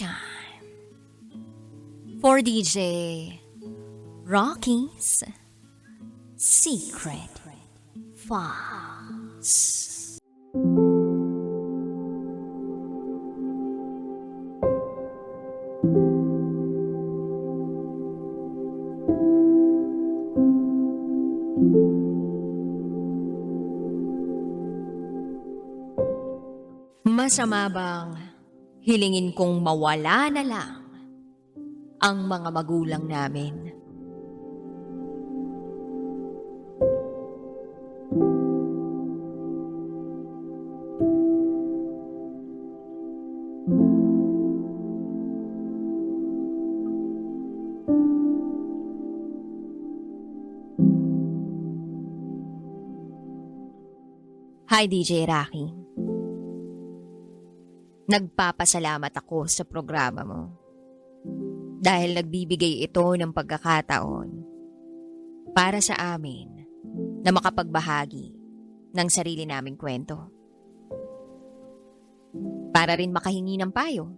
Time for DJ Rocky's Secret Files. Masama bang hilingin kong mawala na lang ang mga magulang namin? Hi DJ Rocky. Nagpapasalamat ako sa programa mo. Dahil nagbibigay ito ng pagkakataon para sa amin na makapagbahagi ng sarili naming kwento. Para rin makahingi ng payo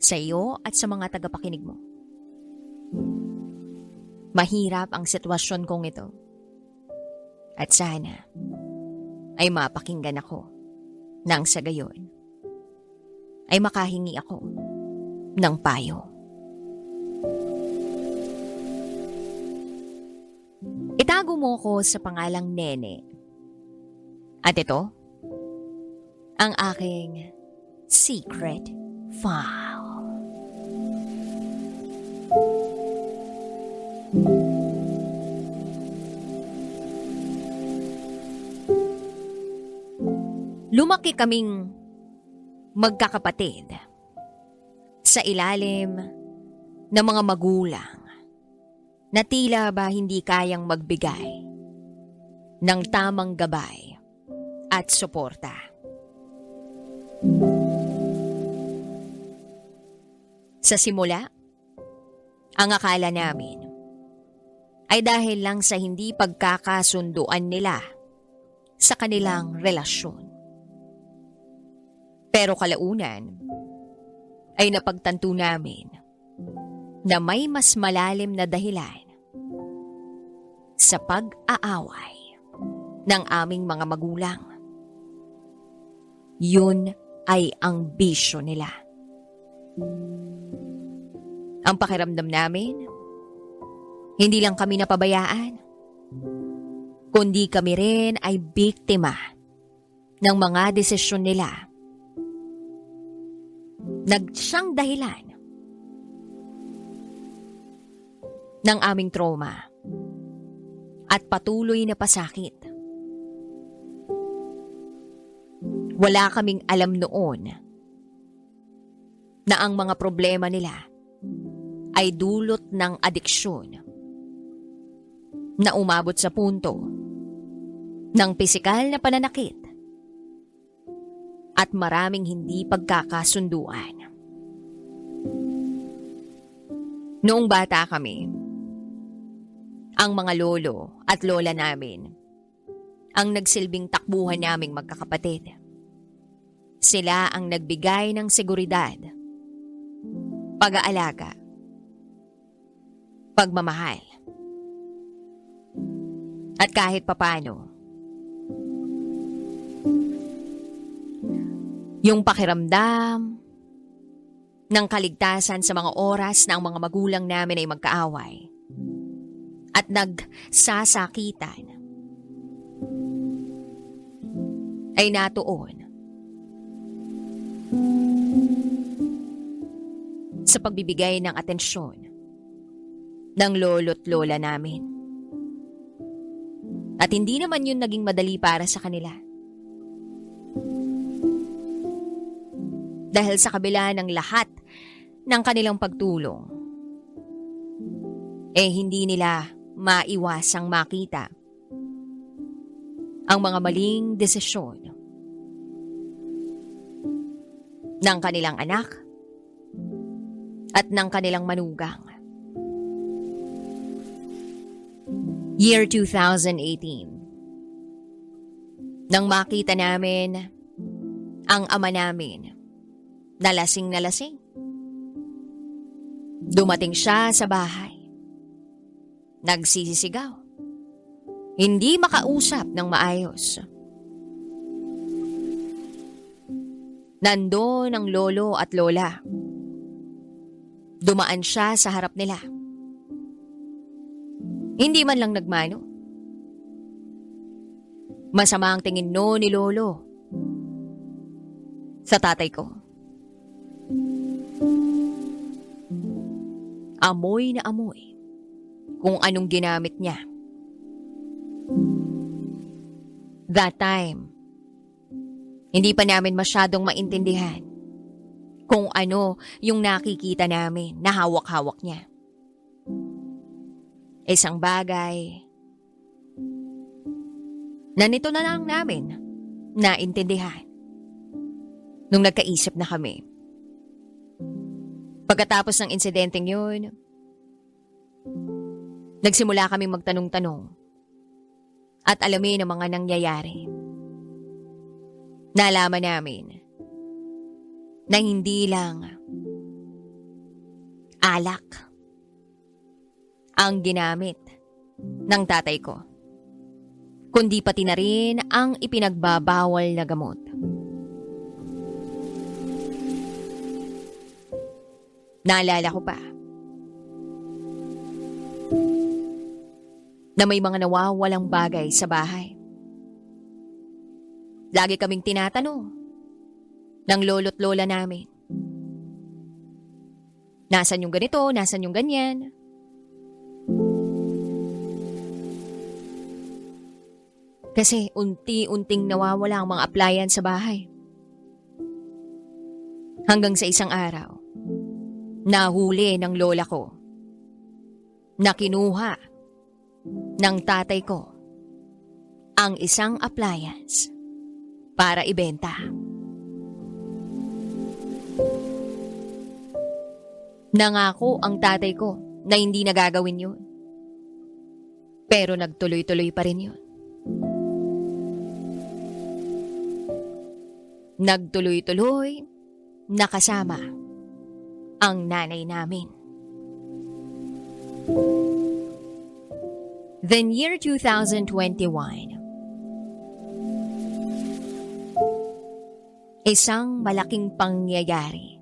sa iyo at sa mga tagapakinig mo. Mahirap ang sitwasyon kong ito. At sana ay mapakinggan ako nang sa gayon ay makahingi ako ng payo. Itago mo ko sa pangalang Nene. At ito, ang aking secret file. Lumaki kaming magkakapatid sa ilalim ng mga magulang na tila ba hindi kayang magbigay ng tamang gabay at suporta. Sa simula, ang akala namin ay dahil lang sa hindi pagkakasunduan nila sa kanilang relasyon. Pero kalaunan ay napagtanto namin na may mas malalim na dahilan sa pag-aaway ng aming mga magulang. Yun ay ang bisyo nila. Ang pakiramdam namin, hindi lang kami napabayaan, kundi kami rin ay biktima ng mga desisyon nila nagsyang dahilan ng aming trauma at patuloy na pasakit. Wala kaming alam noon na ang mga problema nila ay dulot ng adiksyon na umabot sa punto ng pisikal na pananakit at maraming hindi pagkakasunduan. Noong bata kami, ang mga lolo at lola namin ang nagsilbing takbuhan naming magkakapatid. Sila ang nagbigay ng seguridad, pag-aalaga, pagmamahal. At kahit papano, yung pakiramdam ng kaligtasan sa mga oras na ang mga magulang namin ay magkaaway at nagsasakitan ay natuon sa pagbibigay ng atensyon ng lolo't lola namin. At hindi naman yun naging madali para sa kanila. Dahil sa kabila ng lahat ng kanilang pagtulong, eh hindi nila maiwasang makita ang mga maling desisyon ng kanilang anak at ng kanilang manugang. Year 2018. Nang makita namin ang ama namin Nalasing na lasing. Dumating siya sa bahay. Nagsisisigaw. Hindi makausap ng maayos. Nandun ang lolo at lola. Dumaan siya sa harap nila. Hindi man lang nagmano. Masama ang tingin no ni lolo. Sa tatay ko. Amoy na amoy kung anong ginamit niya. That time, hindi pa namin masyadong maintindihan kung ano yung nakikita namin na hawak-hawak niya. Isang bagay na nito na lang namin naintindihan nung nagkaisip na kami. Pagkatapos ng insidenteng yun, nagsimula kaming magtanong-tanong at alamin ang mga nangyayari. Nalaman namin na hindi lang alak ang ginamit ng tatay ko, kundi pati na rin ang ipinagbabawal na gamot. Naalala ko pa na may mga nawawalang bagay sa bahay. Lagi kaming tinatanong ng lolo't lola namin. Nasaan yung ganito? Nasaan yung ganyan? Kasi unti-unting nawawala ang mga applyan sa bahay. Hanggang sa isang araw, nahuli ng lola ko na kinuha ng tatay ko ang isang appliance para ibenta. Nangako ang tatay ko na hindi nagagawin yun. Pero nagtuloy-tuloy pa rin yun. Nagtuloy-tuloy, nakasama ang nanay namin. Then year 2021, isang malaking pangyayari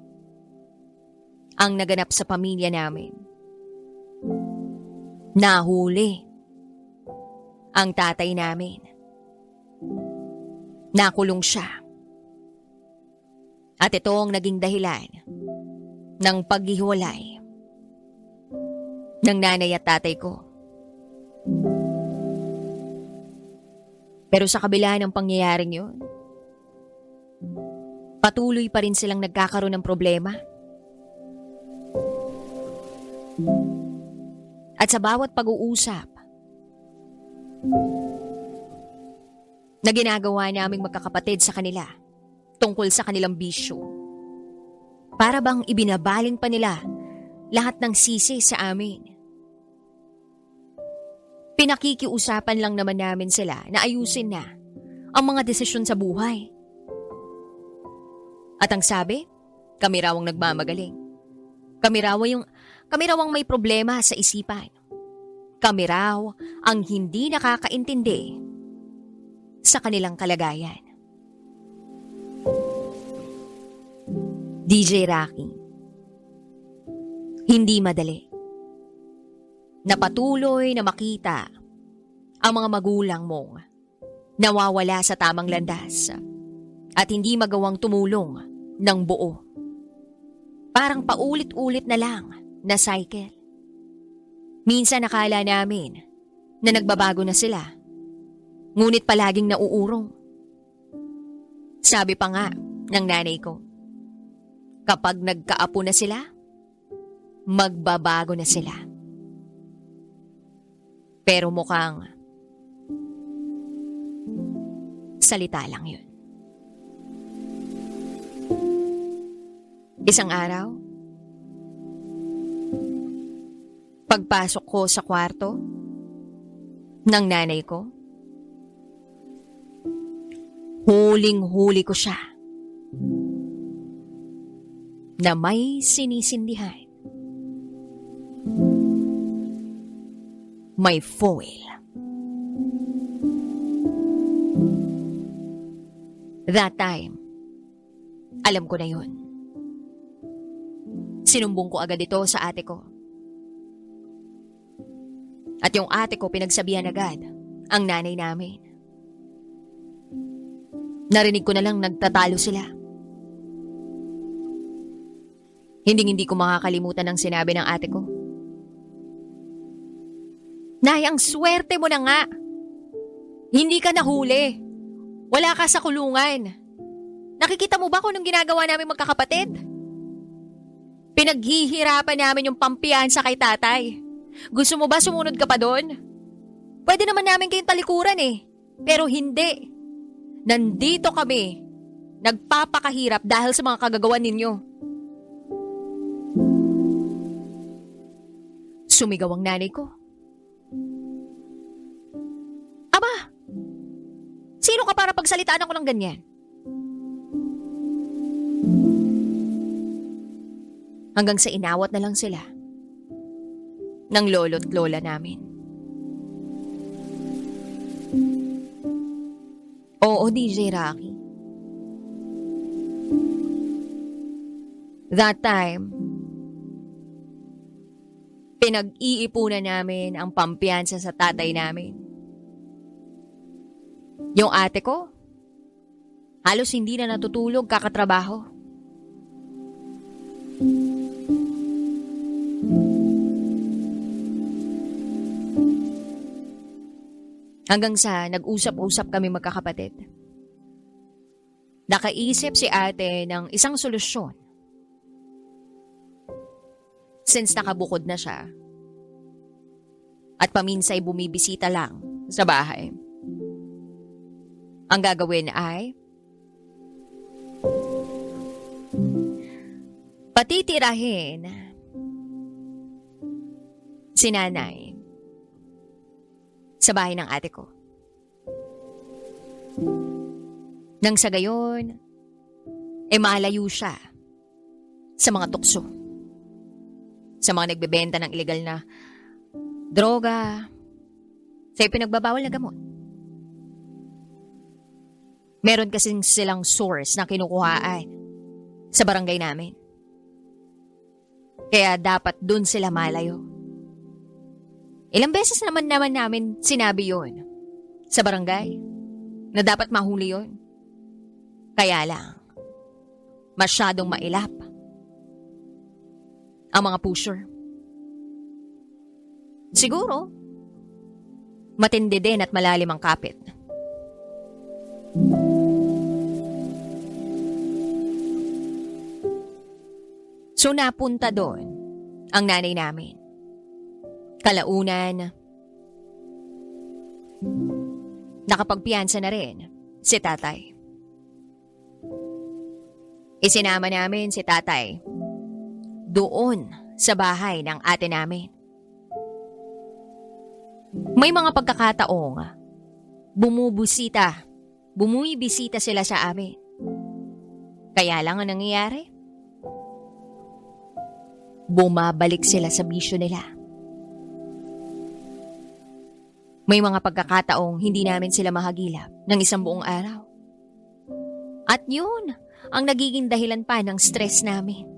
ang naganap sa pamilya namin. Nahuli ang tatay namin. Nakulong siya. At ito ang naging dahilan ng paghiwalay ng nanay at tatay ko. Pero sa kabila ng pangyayaring yun, patuloy pa rin silang nagkakaroon ng problema. At sa bawat pag-uusap na ginagawa naming magkakapatid sa kanila tungkol sa kanilang bisyo, para bang ibinabaling pa nila lahat ng sisi sa amin. Pinakikiusapan lang naman namin sila na ayusin na ang mga desisyon sa buhay. At ang sabi, kami raw ang nagmamagaling. Kami raw yung, kami raw ang may problema sa isipan. Kami raw ang hindi nakakaintindi sa kanilang kalagayan. DJ Rocky Hindi madali na patuloy na makita ang mga magulang mong nawawala sa tamang landas at hindi magawang tumulong ng buo. Parang paulit-ulit na lang na cycle. Minsan nakala namin na nagbabago na sila, ngunit palaging nauurong. Sabi pa nga ng nanay ko, kapag nagkaapo na sila, magbabago na sila. Pero mukhang salita lang yun. Isang araw, pagpasok ko sa kwarto ng nanay ko, huling-huli ko siya. Na may sinisindihan. May foil. That time, alam ko na yun. Sinumbong ko agad ito sa ate ko. At yung ate ko pinagsabihan agad ang nanay namin. Narinig ko na lang nagtatalo sila. Hindi hindi ko makakalimutan ang sinabi ng ate ko. Nay, ang swerte mo na nga. Hindi ka nahuli. Wala ka sa kulungan. Nakikita mo ba kung anong ginagawa namin magkakapatid? Pinaghihirapan namin yung pampiyansa kay tatay. Gusto mo ba sumunod ka pa doon? Pwede naman namin kayong talikuran eh. Pero hindi. Nandito kami. Nagpapakahirap dahil sa mga kagagawan ninyo. Sumigaw ang nanay ko. Aba! Sino ka para pagsalitaan ako ng ganyan? Hanggang sa inawat na lang sila ng lolo't lola namin. Oo, DJ Rocky. That time, pinag-iipunan namin ang pampiyansa sa tatay namin. Yung ate ko, halos hindi na natutulog kakatrabaho. Hanggang sa nag-usap-usap kami magkakapatid. Nakaisip si ate ng isang solusyon. Since nakabukod na siya, at paminsay bumibisita lang sa bahay. Ang gagawin ay patitirahin si nanay sa bahay ng ate ko. Nang sa gayon, eh malayo siya sa mga tukso. Sa mga nagbebenta ng ilegal na droga, sa pinagbabawal na gamot. Meron kasing silang source na kinukuhaan sa barangay namin. Kaya dapat dun sila malayo. Ilang beses naman naman namin sinabi yon sa barangay na dapat mahuli yon. Kaya lang, masyadong mailap ang mga pusher. Siguro, matindi din at malalim ang kapit. So napunta doon ang nanay namin. Kalaunan, nakapagpiyansa na rin si tatay. Isinama namin si tatay doon sa bahay ng ate namin. May mga pagkakataong bumubusita, bumibisita sila sa amin. Kaya lang ang nangyayari, bumabalik sila sa bisyo nila. May mga pagkakataong hindi namin sila mahagilap ng isang buong araw. At yun ang nagiging dahilan pa ng stress namin.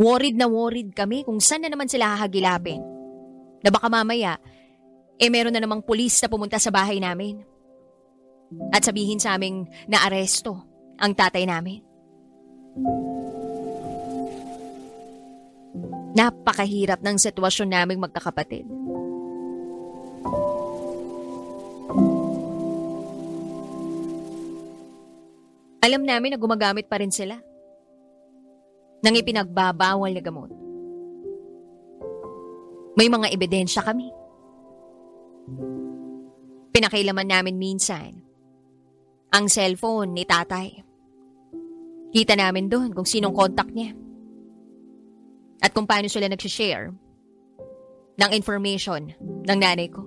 Worried na worried kami kung saan na naman sila hahagilapin. Na baka mamaya, eh meron na namang pulis na pumunta sa bahay namin. At sabihin sa aming na aresto ang tatay namin. Napakahirap ng sitwasyon naming magkakapatid. Alam namin na gumagamit pa rin sila ng ipinagbabawal na gamot. May mga ebidensya kami. Pinakailaman namin minsan ang cellphone ni tatay. Kita namin doon kung sinong contact niya. At kung paano sila nag-share ng information ng nanay ko.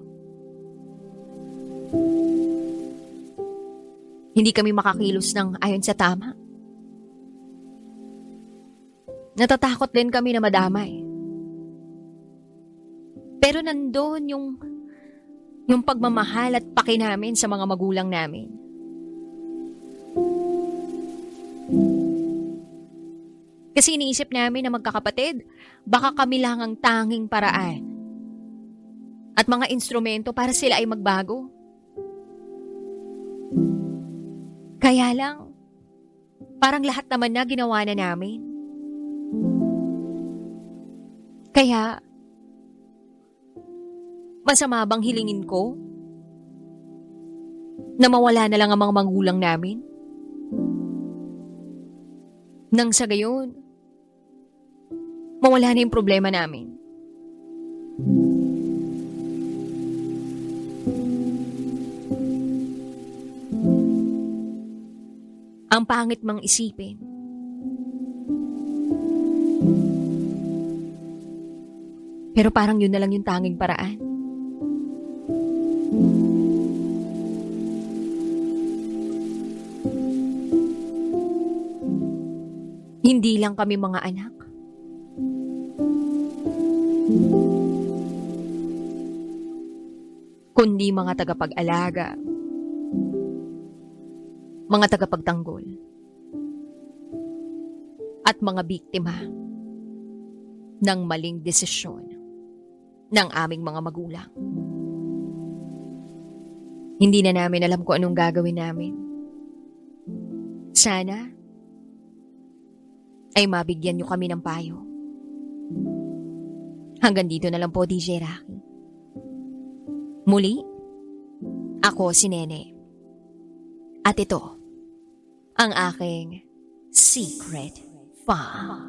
Hindi kami makakilos ng ayon sa tama. Natatakot din kami na madamay. Pero nandoon yung yung pagmamahal at paki namin sa mga magulang namin. Kasi iniisip namin na magkakapatid, baka kami lang ang tanging paraan. At mga instrumento para sila ay magbago. Kaya lang, parang lahat naman na ginawa na namin. Kaya, masama bang hilingin ko? Na mawala na lang ang mga magulang namin? Nang sa gayon, mawala na yung problema namin. Ang pangit mang isipin. Pero parang yun na lang yung tanging paraan. Hindi lang kami mga anak. Kundi mga tagapag-alaga. Mga tagapagtanggol. At mga biktima ng maling desisyon ng aming mga magulang. Hindi na namin alam kung anong gagawin namin. Sana ay mabigyan niyo kami ng payo. Hanggang dito na lang po, DJ Rocky. Muli, ako si Nene. At ito, ang aking secret farm.